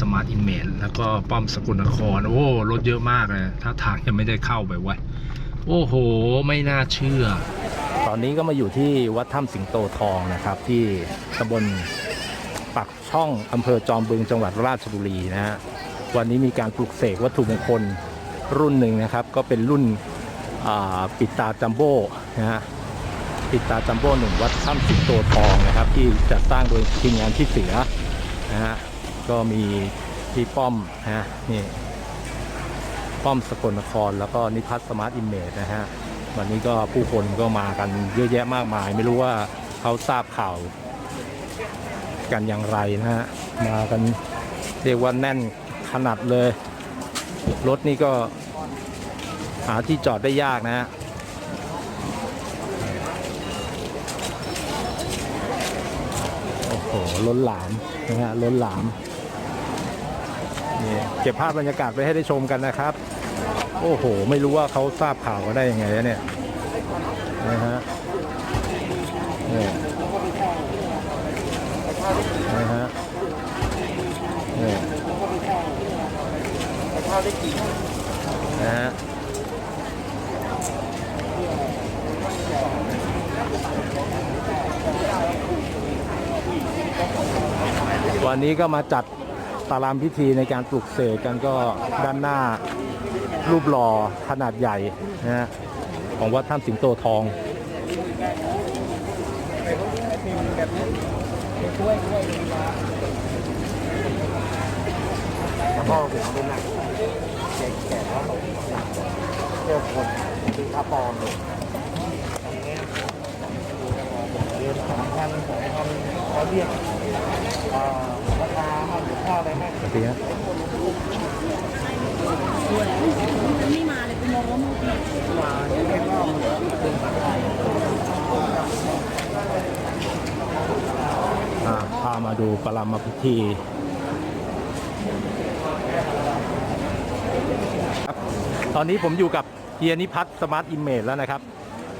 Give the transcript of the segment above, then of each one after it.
สมาร์ทอินเมจแล้วก็ป้อมสกลนคร โอ้รถเยอะมากเลยถ้าทางยังไม่ได้เข้าไปไว้โอ้โห ไม่น่าเชื่อ ตอนนี้ก็มาอยู่ที่วัดถ้ำสิงโตทองนะครับ ที่ตำบลปักช่องอำเภอจอมบึงจังหวัดราชบุรีนะฮะวันนี้มีการปลุกเสกวัตถุมงคลรุ่นหนึ่งนะครับ ก็เป็นรุ่นปิดตาจัมโบ้นะฮะปิดตาจัมโบ้หนึ่งวัดถ้ำสิงโตทองนะครับ ที่จัดสร้างโดยทีมงานที่เสือนะฮะ ก็มีพี่ป้อมนะฮะนี่ป้อมสกลนครแล้วก็นิพัฒน์สมาร์ทอิมเมจนะฮะวันนี้ก็ผู้คนก็มากันเยอะแยะมากมาย ไม่รู้ว่าเขาทราบข่าว กันอย่างไรนะฮะมากันเรียกว่าแน่นขนาดเลย รถนี่ก็หาที่จอดได้ยากนะฮะโอ้โหล้นหลามนะฮะล้นหลาม นี่เก็บภาพบรรยากาศไว้ให้ได้ชมกันนะครับ โอ้โห ไม่รู้ว่าเขาทราบข่าวก็ได้ยังไงนะเนี่ยนะฮะนี่นะฮะนี่นะฮะวันนี้ก็มาจัด ตารางพิธีในการปลุกเสกกันก็ด้านหน้ารูปหล่อขนาดใหญ่นะฮะของวัดถ้ำสิงโตทองแล้วก็ผมเป็นหนักแก่แก่แล้วเจอคนคือพระปอมเลยเดือนสามพันสองพันเขาเรียกอ่า สวัสดีครับไม่มาเลยกูมองว่ามึงมาเนี่ยเรียกว่าเหลืออีกหนึ่งพันอ่าพามาดูปรามพิธีครับตอนนี้ผมอยู่กับเฮียนิพัฒน์สมาร์ทอิมเมจแล้วนะครับ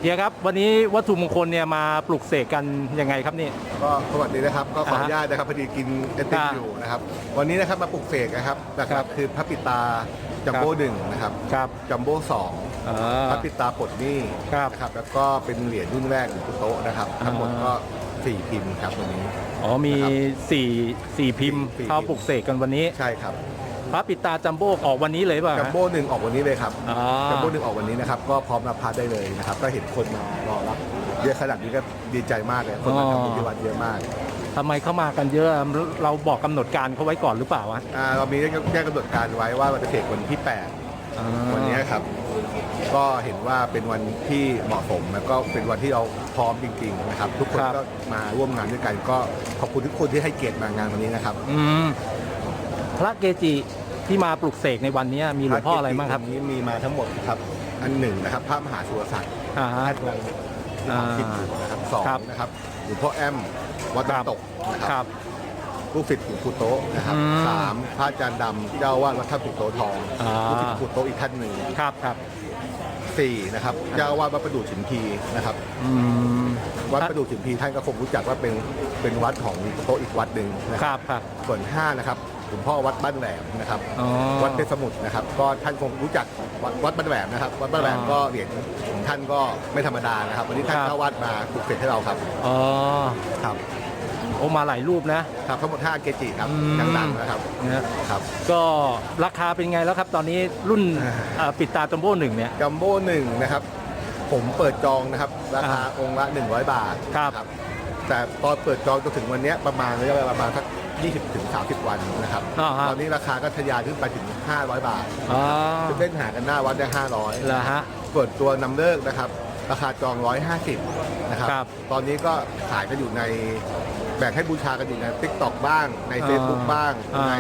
เฮียครับวันนี้วัตถุมงคลเนี่ยมาปลุกเสกกันยังไงครับนี่ ก็สวัสดีนะครับก็ขออนุญาตนะครับพอดีกินเอติกครับอยู่นะครับวันนี้นะครับมาปลุกเสกนะครับนะคครัรับบคือพระปิตาจัมโบ้หนึ่งนะครับครับจัมโบ้สองอ่าพระปิตาปลดหนี้ครับนะครับแล้วก็เป็นเหรียญรุ่นแรกของคุโตะนะครับทั้งหมดก็สี่พิมพ์ครับวันนี้อ๋อมีสี่สี่พิมพ์สี่พิมพ์เข้าปลุกเสกกันวันนี้ใช่ครับ พระปิดตาจัมโบ้ออกวันนี้เลยป่ะจัมโบ้หนึ่งออกวันนี้เลยครับอ๋อจัมโบ้หนึ่งออกวันนี้นะครับ ก็พร้อมรับพัดได้เลยนะครับ ก็เห็นคนมารอรับเยอะขนาดนี้ก็ดีใจมากเลย คนมาทำบุญที่วัดเยอะมาก ทำไมเข้ามากันเยอะเราบอกกำหนดการเขาไว้ก่อนหรือเปล่าวะอ่าเรามีแจ้งกำหนดการไว้ว่าเราจะเสกวันที่แปดอ่าวันนี้ครับ ก็เห็นว่าเป็นวันที่เหมาะสมแล้วก็เป็นวันที่เราพร้อมจริงๆนะครับ ทุกคนก็มาร่วมงานด้วยกัน ก็ขอบคุณทุกคนที่ให้เกียรติมางานวันนี้นะครับ อืม พระเกจิที่มาปลุกเสกในวันนี้มีหลวงพ่ออะไรบ้างครับวันนี้มีมาทั้งหมดครับ อันหนึ่งนะครับ พระมหาสุรศักดิ์อ่าฮะ ท่านยังที่ทำคิดอยู่นะครับสองครับ นะครับหลวงพ่อแอมวัดครับน้ำตกนะคครัรับ บ ลูกศิษย์หลวงปู่โตะนะครับอืมสามพระอาจารย์ดำเจ้าอาวาดวัดท่าปู่โตะทองอ่า ลูกศิษย์หลวงปู่โตะอีกท่านหนึ่งครับครับสี่นะครับเจ้าอาวาดวัดประดู่ฉิมพีนะครับ อืมวัดประดู่ฉิมพีท่านก็คงรู้จักว่าเป็นเป็นวัดของโต๊ะอีกวัดหนึ่งนะคครับรับครับส่วนห้านะครับ หลวงพ่อวัดบ้านแหลมนะครับ อ๋อ วัดเพชรสมุทรนะครับ ก็ท่านคงรู้จักวัดวัดบ้านแหลมนะครับ วัดบ้านแหลมอ๋อก็เหรียญของท่านก็ไม่ธรรมดานะครับ วันนี้ท่านครับเข้าวัดมาปลุกเสกให้เราครับ อ๋อครับ โอ้มาหลายรูปนะ ครับทั้งหมด5เกจิครับอืม ดังๆนะครับ นะครับ ก็ราคาเป็นไงแล้วครับ ตอนนี้รุ่นอ่าอ่าปิดตาจัมโบ้หนึ่งเนี่ย จัมโบ้หนึ่งนะครับ ผมเปิดจองนะครับ ราคาอ่าองค์ละ 100 บาทครับนะแต่ตอนเปิดจองจนถึงวันเนี้ยประมาณระยะเวลาประมาณสัก 20ถึง30 วันนะครับ อ่าฮะ ตอนนี้ราคาก็ทะยานขึ้นไปถึง 500 บาทอ๋อซึ่งเล่นหากันหน้าวัดได้เหรอฮะ500ส่วนตัวนำเลิกนะครับ ราคาจอง 150 นะครับ ครับตอนนี้ก็ขายกันอยู่ในแบ่งให้บูชากันอยู่ใน t ิ k t o k บ้าง ในอ่า Facebook บ้าง อ่าใน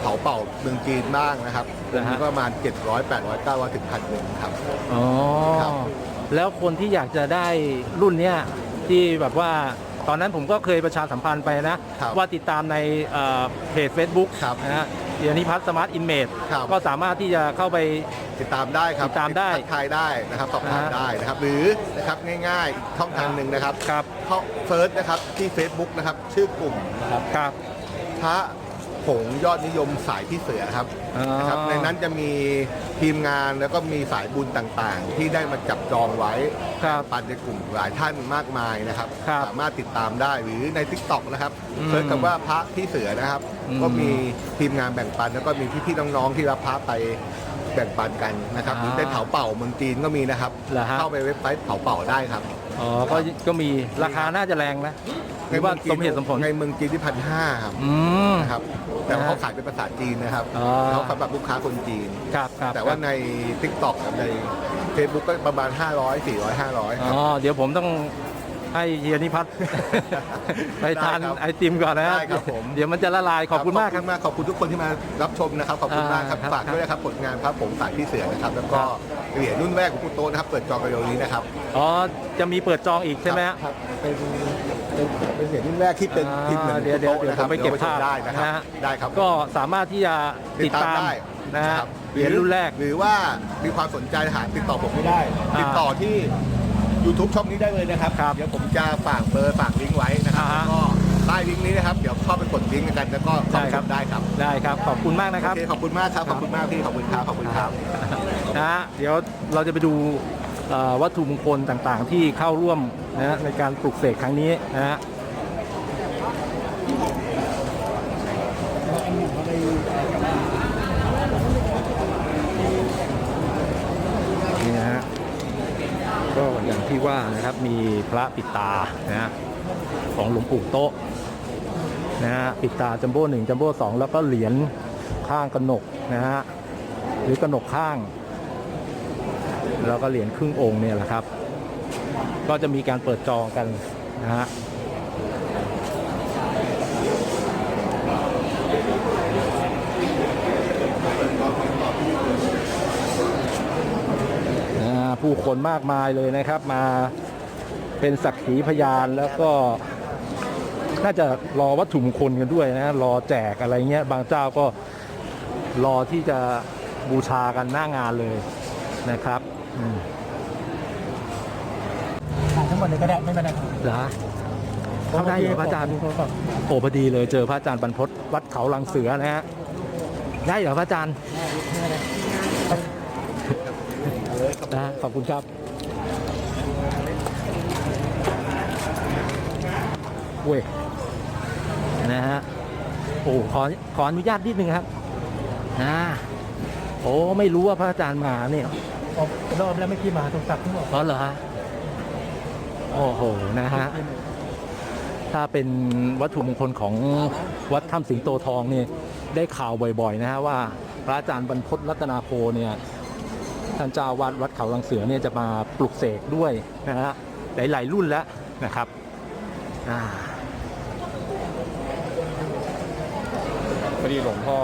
เผาเป่าเมืองจีนบ้างนะครับตรงเหรอนี้ฮะ ก็ประมาณ 700 800 900ถึงพันหนึ่งครับ อ๋อ ครับ แล้วคนที่อยากจะได้รุ่นเนี้ยที่แบบว่า ตอนนั้นผมก็เคยประชาสัมพันธ์ไปนะ ครับว่าติดตามในเอ่อเพจ Facebook ครับนะฮะเดียนิพัฒน์สมาร์ทอินเมจครับ ก็สามารถที่จะเข้าไป ติดตามได้ครับติดตามได้ทักทายได้นะครับสอบถามอ่าฮะได้นะครับหรือนะครับง่ายๆอีกช่องทางหนึ่งนะครับครับ เข้าเฟิร์สนะครับที่ Facebook นะครับชื่อกลุ่มนะครับครับ พระ ผงยอดนิยมสายพี่เสือครับอ๋อ นะครับ ในนั้นจะมีทีมงานแล้วก็มีสายบุญต่างๆ ที่ได้มาจับจองไว้ครับ ปันในกลุ่มหลายท่านมากมายนะครับ ครับสามารถติดตามได้หรือใน t ิ k t o k นะครับอืมเซิร์ชคำว่าพระพี่เสือนะครับ อืมก็มีทีมงานแบ่งปัน แล้วก็มีพี่ๆน้องๆที่รับพระไปแบ่งปันกันนะครับอ่าหรือได้เผาเป่าเมืองจีนก็มีนะครับ เหรอฮะ เข้าไปเว็บไซต์เผาเป่าได้ครับ อ๋อก็ก็มีราคาน่าจะแรงนะหรือว่าสมเหตุสมผลในเมืองจีนที่พันห้าครับอืม นะครับ แต่ว่านะฮะเขาขายเป็นภาษาจีนนะครับอ๋อ เขาสำหรับลูกค้าคนจีน ครับครับแต่ว่าใน t ิ k t o k กับใน Facebook ก็ประมาณ 500 400 500คอ๋รับอเดี๋ยวผมต้อง ให้เฮียนิพัฒน์ ไปทานได้ครับไอติมก่อนนะได้ครับผม เดี๋ยวมันจะละลายขอบคุณมากครับขอบคุณมากขอบคุณทุกคนที่มารับชมนะครับขอบคุณมากครับอ่าครับฝากด้วยนะครับผลงานพระผงสายพี่เสือนะครับแล้วก็เหรียญรุ่นแรกของคุณโตะนะครับเปิดจองกันเร็วนี้นะครับอ๋อจะมีเปิดจองอีกใช่ไหมฮะ ครับเป็นเป็นเป็นเหรียญรุ่นแรกที่เป็นอ่าพิมพ์เหมือนเดี๋ยวคุณโตะเดี๋ยวนะครับผมไปเก็บดี๋ยวชมภาพได้นะครับนะฮะ ได้ครับ ก็สามารถที่จะติดตามได้นะฮะครับเหรียญรุ่นแรก หรือว่ามีความสนใจหาติดต่อผมไม่ได้ อ่า ติดต่อที่ YouTube ช่องนี้ได้เลยนะครับ ครับเดี๋ยวผมจะฝากเบอร์ฝากลิงก์ไว้นะครับอ่าฮะแล้วก็ใต้ลิงก์นี้นะครับเดี๋ยวเข้าไปกดลิงก์กันแล้วก็เข้าไปได้ครับชมได้ครับได้ครับ ขอบคุณมากนะครับโอเคขอบคุณมากครับขอบคุณมากพี่ขอบคุณครับขอบคุณครับ นะฮะเดี๋ยวเราจะไปดูเอ่อวัตถุมงคลต่างๆ ที่เข้าร่วมนะฮะในการปลุกเสกครั้งนี้นะฮะนี่นะฮะ ก็อย่างที่ว่านะครับมีพระปิดตานะฮะของหลวงปู่โต๊ะนะฮะปิดตาจัมโบ้หนึ่งจัมโบ้สองแล้วก็เหรียญข้างกระหนกนะฮะหรือกระหนกข้าง แล้วก็เหรียญครึ่งองค์เนี่ยแหละครับ ก็จะมีการเปิดจองกันนะฮะนะฮะ ผู้คนมากมายเลยนะครับ มาเป็นสักขีพยานแล้วก็น่าจะรอวัตถุมงคลกันด้วยนะรอแจกอะไรเงี้ยบางเจ้าก็รอที่จะบูชากันหน้างานเลยนะครับอืมถ่ายทั้งหมดเลยก็ได้ไม่เป็นไรเหรอเข้าได้เหรอพระอาจารย์โอ้พอดีเลยเจอพระอาจารย์บรรพตวัดเขาลังเสือนะฮะได้เหรอพระอาจารย์ นะขอบคุณครับเว้ยนะฮะโอ้ขอขออนุญาตนิดนึงครับนะโอ้ไม่รู้ว่าพระอาจารย์มาเนี่ยรอบแล้วไม่กี่มาตรงตักทั้งหมดอ๋อเหรอฮะโอ้โหนะฮะถ้าเป็นวัตถุมงคลของวัดถ้ำสิงโตทองนี่ได้ข่าวบ่อยๆนะฮะว่าพระอาจารย์บรรพตรัตนาโพเนี่ย ท่านเจ้าวัดวัดเขาลังเสือเนี่ยจะมาปลุกเสกด้วยนะฮะหลาย ๆ รุ่นแล้วนะครับอ่าพอดีหลวงพ่อ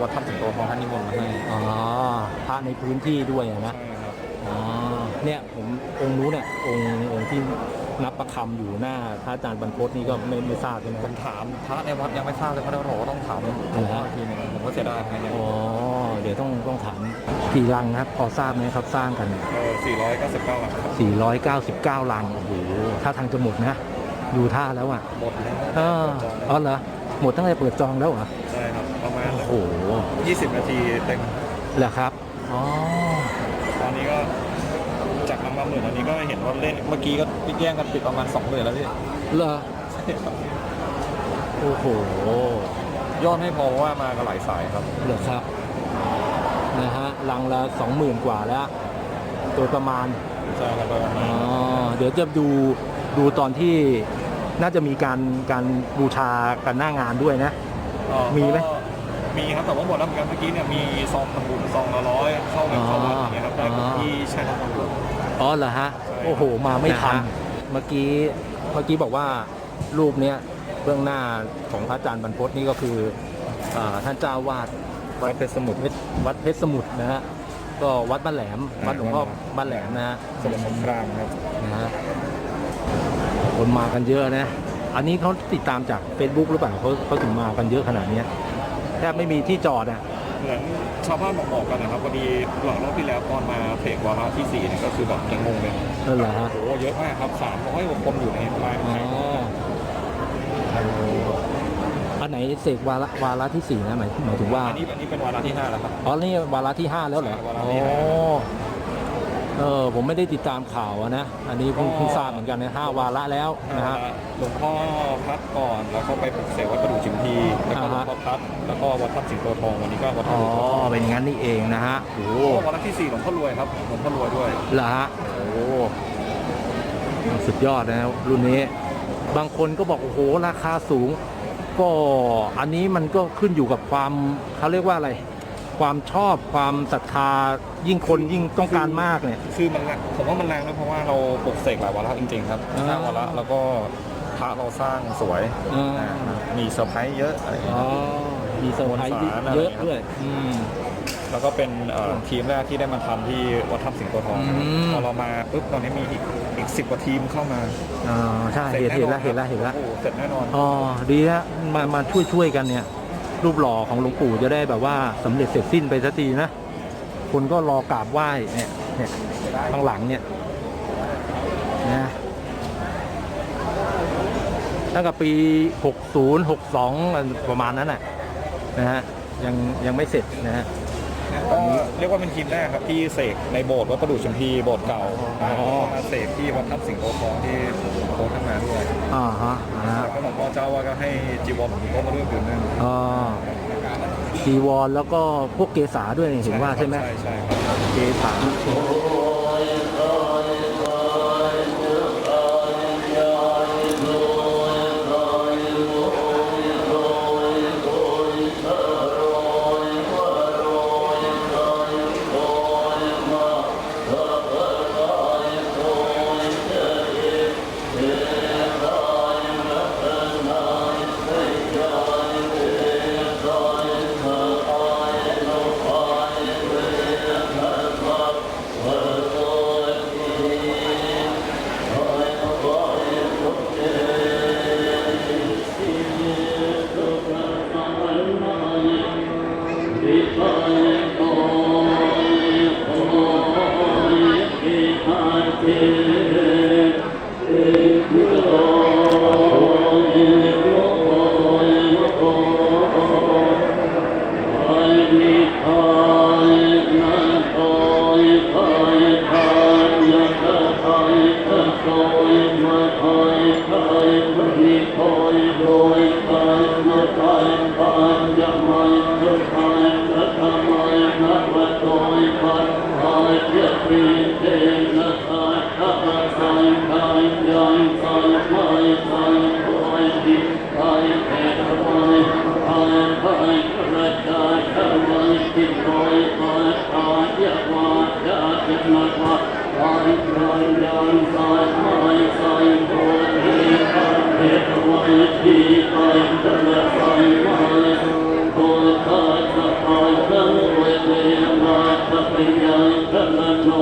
วัดถ้ำสิงโตทองท่านนิมนต์มาให้อ๋อพระในพื้นที่ด้วยอะนะใช่ครับอ๋อเนี่ยผมองค์นู้นเนี่ยองค์องค์ที่นับประคำอยู่หน้าพระอาจารย์บรรพตนี่ก็ไม่ไม่ทราบใช่ไหมคผรับมถามพระในวัดยังไม่ทราบเลยพระได้บอกว่าต้องถามหลวงพ่ออีกทีหนึงผมก็เสียดายเหมือนกันเนี่ย อ๋อเดี๋ยวต้องต้องถาม กี่ลังครับพอทราบไหมครับสร้างกันเออ499หลังครับ499 ลัง โอ้โหถ้าทางจะหมดนะ ดูท่าแล้วอะหมดแล้วเอออ๋อเหรอ หมดตั้งแต่เปิดจองแล้วเหรอ ใช่ครับ ประมาณ โอ้โห 20 นาทีเต็มเหรอครับ อ๋อ ตอนนี้ก็จากน้ำมาหมื่นตอนนี้ก็เห็นว่าเล่น เมื่อกี้ก็แย่งกันปิดประมาณ2หมื่นแล้วพี่ เหรอใช่ครับโอ้โห ยอดไม่พอเพราะว่ามากันหลายสายครับ เหรอครับ นะฮะลังละ20,000กว่าแล้วโดยประมาณใช่ครับประมาณอ๋นั้อนเดี๋ยวจะดูดูตอนที่น่าจะมีการการบูชากันหน้างานด้วยนะเอ่อมีไหมก็มีครับแต่ว่าหมดแล้วเหมือนกันเมื่อกี้เนี่ยมีซองทำบุญซองละร้อยเข้าแบบเข้าวัดอย่างเงี้ยครับได้กับที่ใช้น้ำมันบุญ อ๋อเหรอฮะใช่โอ้โห มาไม่ทันเมื่อกี้ เมื่อกี้บอกว่ารูปเนี้ยเบื้องหน้าของพระอาจารย์บรรพตนี่ก็คืออาท่านเจ้าวาด วัดเพชรสมุทร วัดเพชรสมุทรนะฮะก็วัดบ้านแหลม วัดหลวงพ่อบ้านแหลมนะฮะสมุทรสงครามครับนะฮะคนมากันเยอะนะ อันนี้เขาติดตามจาก Facebook หรือเปล่าเขาเขาถึงมากันเยอะขนาดเนี้ยแทบไม่มีที่จอดอะเหมือนชาวบ้านบอกๆกันนะครับพอดีหลังรอบที่แล้วตอนมาเพลงวาระที่สี่เนี่ยก็คือแบบยังงงเลยนั่นแหละฮะโอ้โหเยอะมากครับสามร้อยกว่าคนอยู่ในไลน์ อ๋ออั น ไหนเสกวาระวาระที่สี่นะหมายหมายถึงว่าอันนี้อันนี้เป็นวาระที่ห้าแล้วครับ อ๋อ นี่วาระที่5แล้วเหรอใช่วาระอ๋อที่ห้าเออผมไม่ได้ติดตามข่าวอะนะ อันนี้เพิ่งก็ เพิ่งทราบเหมือนกันนะห้าวาระแล้วนะฮะ หลวงพ่อพัดก่อนแล้วก็ไปปลุกเสกวัดประดู่ชิมพีแล้วก็หลวงพ่อพัดแล้วก็วัดทับสิงโตทองวันนี้ก็วัดอ๋ทัอบสิงโตทองเป็นงั้นนี่เองนะฮะโอ้โหโอ้วาระที่สี่หลวงพ่อรวยครับหลวงพ่อรวยด้วยเหรอฮะโอ้โหสุดยอดนะรุ่นนี้ บางคนก็บอกโอ้โหราคาสูง ก็อันนี้มันก็ขึ้นอยู่กับความเขาเรียกว่าอะไร ความชอบความศรัทธายิ่งคนยิ่งต้องการมากเนี่ย คือมันแรงผมว่ามันแรงด้วยเพราะว่าเราปลุกเสกหลายวาระจริงๆครับอ่า สร้างวาระแล้วก็พระเราสร้างสวยอ่าอ่ามีเซอร์ไพรส์เยอะอะไรอย่างเงี้ย อ๋อมีเซอร์ไพรส์มวลสารอะไรเยอะด้วยอืม แล้วก็เป็นเอ่อทีมแรกที่ได้มาทำที่วัดทับสิงโตทองอืม พอเรามาปุ๊บตอนนี้มีอีกอีกสิบกว่าทีมเข้ามาอ๋อใช่เห็นเห็นแล้วเห็นแล้วเห็นแล้ว โอ้โหเสร็จแน่นอน อ๋อดีฮะมามาช่วยช่วยกันเนี่ย รูปหล่อของหลวงปู่จะได้แบบว่าสำเร็จเสร็จสิ้นไปสักทีนะคนก็รอกราบไหว้เนี่ยเนี่ยข้างหลังเนี่ยนะตั้งแต่ปี 60 62อะไรประมาณนั้นน่ะนะฮะยังยังไม่เสร็จนะฮะก็ เรียกว่าเป็นทีมแรกครับที่เสกในโบสถ์วัดประดู่ชุมพีโบสถ์เก่าอ๋อ แล้วก็มาเสกที่วัดทับสิงโตทองที่โค้ชขึ้นมาด้วยอ่าฮะนะฮะแล้วก็หลวงพ่อเจ้าว่าก็ให้จีวรหลวงพ่อมาด้วยผืนหนึงอ่าจีวรแล้วก็พวกเกษาด้วยเห็นว่าใช่ไหมใช่ใช่ครับ เกษา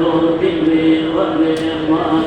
نور بالنعمة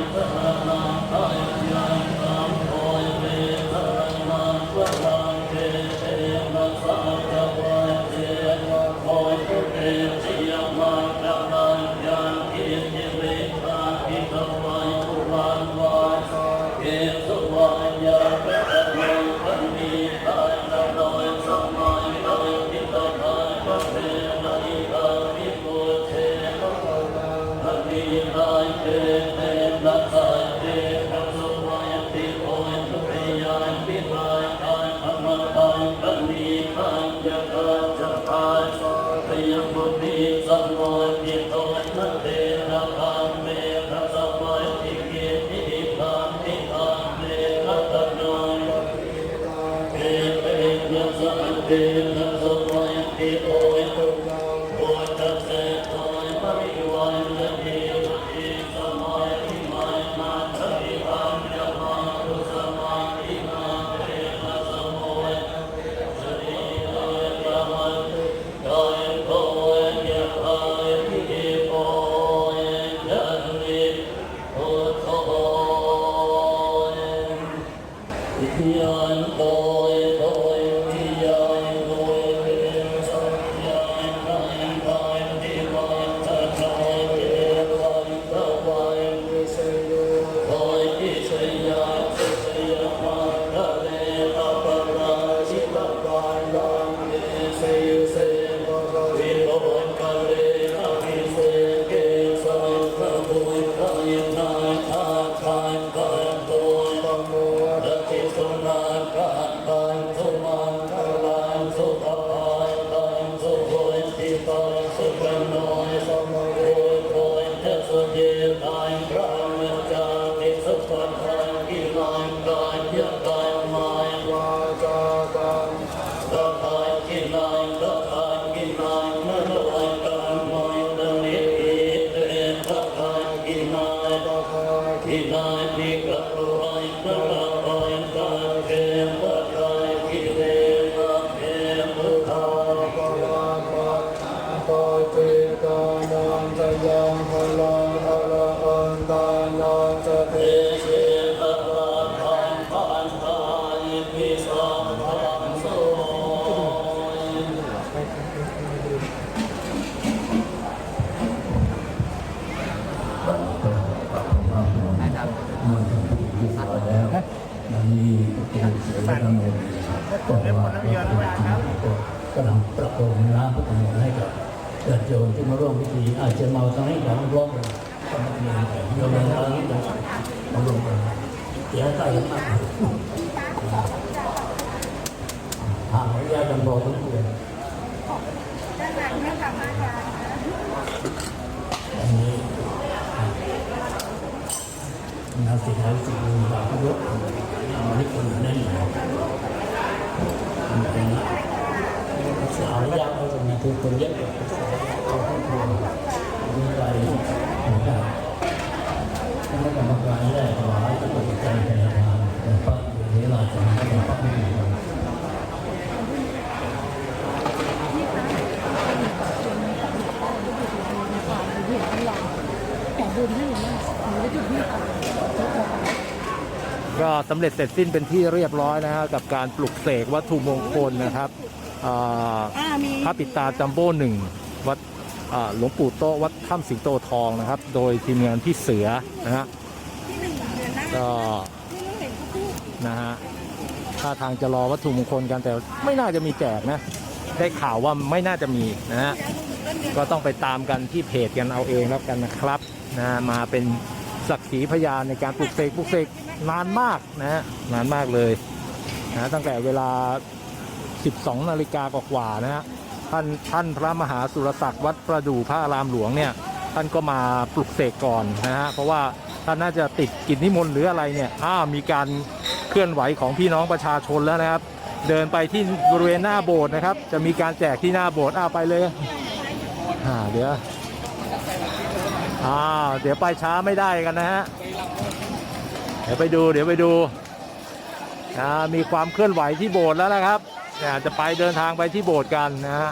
Amen. belong. มีกำลังประพรมน้ำพุทธมนต์ให้กับญาติโยมที่มาร่วมพิธีอาจจะเมาตอนนี้ของร่วมกันสมัครเรียนแต่โยมในร้านนี้จะมาร่วมกันเดี๋ยใกล้กันมากทางญาติยังรอทุกคนด้านหลังเนี่ยค่ะมาค่ะอันนี้ นาสิทาสิมีบาปยกมาให้คนแน่นหนาเป็นสาวยากเราจะมีทุกคนเยอะกว่าสาวเขาให้ครัวมีอะไรเหมือนกันคณะกรรมการแรกว่าจะตัดสินใจในทางแต่พระเวลาจะมาเป็นพระไม่ดี แต่บุญที่หนูมาหนูจะจุดที่ก่อน ก็ สำเร็จเสร็จสิ้นเป็นที่เรียบร้อยนะฮะกับการปลุกเสกวัตถุมงคลนะครับอ่าอ่ามีพระปิดตาจัมโบ้หนึ่งวัดอ่าหลวงปู่โตะวัดถ้ำสิงโตทองนะครับ โดยทีมงานพี่เสือนะฮะที่หนึ่งเดือนหน้าก็ที่เราเห็นเขาพูดนะฮะท่าทางจะรอวัตถุมงคลกันแต่ไม่น่าจะมีแจกนะ ได้ข่าวว่าไม่น่าจะมีนะฮะก็ต้องไปตามกันที่เพจกันเอาเองแล้วกันนะครับนะมาเป็นสักขีพยานในการปลุกเสกปลุกเสก นานมากนะฮะนานมากเลยนะตั้งแต่เวลา 12 นาฬิกากว่าๆนะฮะท่านท่านพระมหาสุรศักดิ์วัดประดู่พระอารามหลวงเนี่ยท่านก็มาปลุกเสกก่อนนะฮะเพราะว่าท่านน่าจะติดกิจนิมนต์หรืออะไรเนี่ยอ้าวมีการเคลื่อนไหวของพี่น้องประชาชนแล้วนะครับ เดินไปที่บริเวณหน้าโบสถ์นะครับ จะมีการแจกที่หน้าโบสถ์อ้าวไปเลยอ่าเดี๋ยวอ่าเดี๋ยวไปช้าไม่ได้กันนะฮะเดี๋ยวไปดูเดี๋ยวไปดูอ่ามีความเคลื่อนไหวที่โบสถ์แล้วนะครับเนี่ยจะไปเดินทางไปที่โบสถ์กันนะฮะ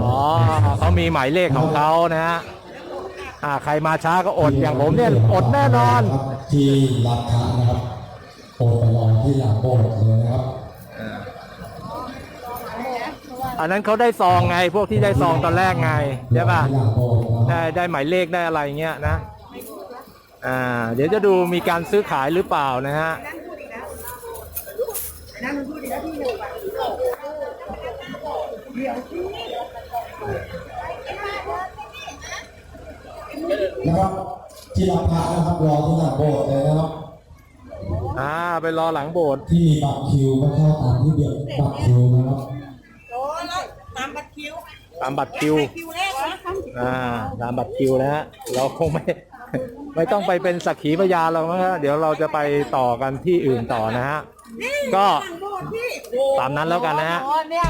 อ๋อเขามีหมายเลขของเขานะฮะอ่าใครมาช้าก็อดอย่างผมเนี่ยอดแน่นอนที่รับพระนะครับโปรดไปรอที่หลังโบสถ์เลยนะครับ อันนั้นเขาได้ซองไงพวกที่ได้ซองตอนแรกไงใช่ป่ะได้ได้หมายเลขได้อะไรเงี้ยนะอ่าเดี๋ยวจะดูมีการซื้อขายหรือเปล่านะฮะนั่นมันพูดอีกแล้วที่หนึ่งอะเดี๋ยวที่นะครับที่รับพระนะครับรอที่หลังโบสถ์เลยนะครับอ่าไปรอหลังโบสถ์ที่มีบัตรคิวก็เข้าตามที่เดียวบัตรคิวนะครับ โอ้แล้วตามบัตรคิว ตามบัตรคิวคิวแรกนะอ่า ตามบัตรคิวนะฮะ เราคงไม่ ไม่ต้องไปเป็นสักขีพยานเรานะฮะเดี๋ยวเราจะไปต่อกันที่อื่นต่อนะฮะ ก็โบสถ์พี่ตามนั้นแล้วกันนะฮะโอ้เนี่ย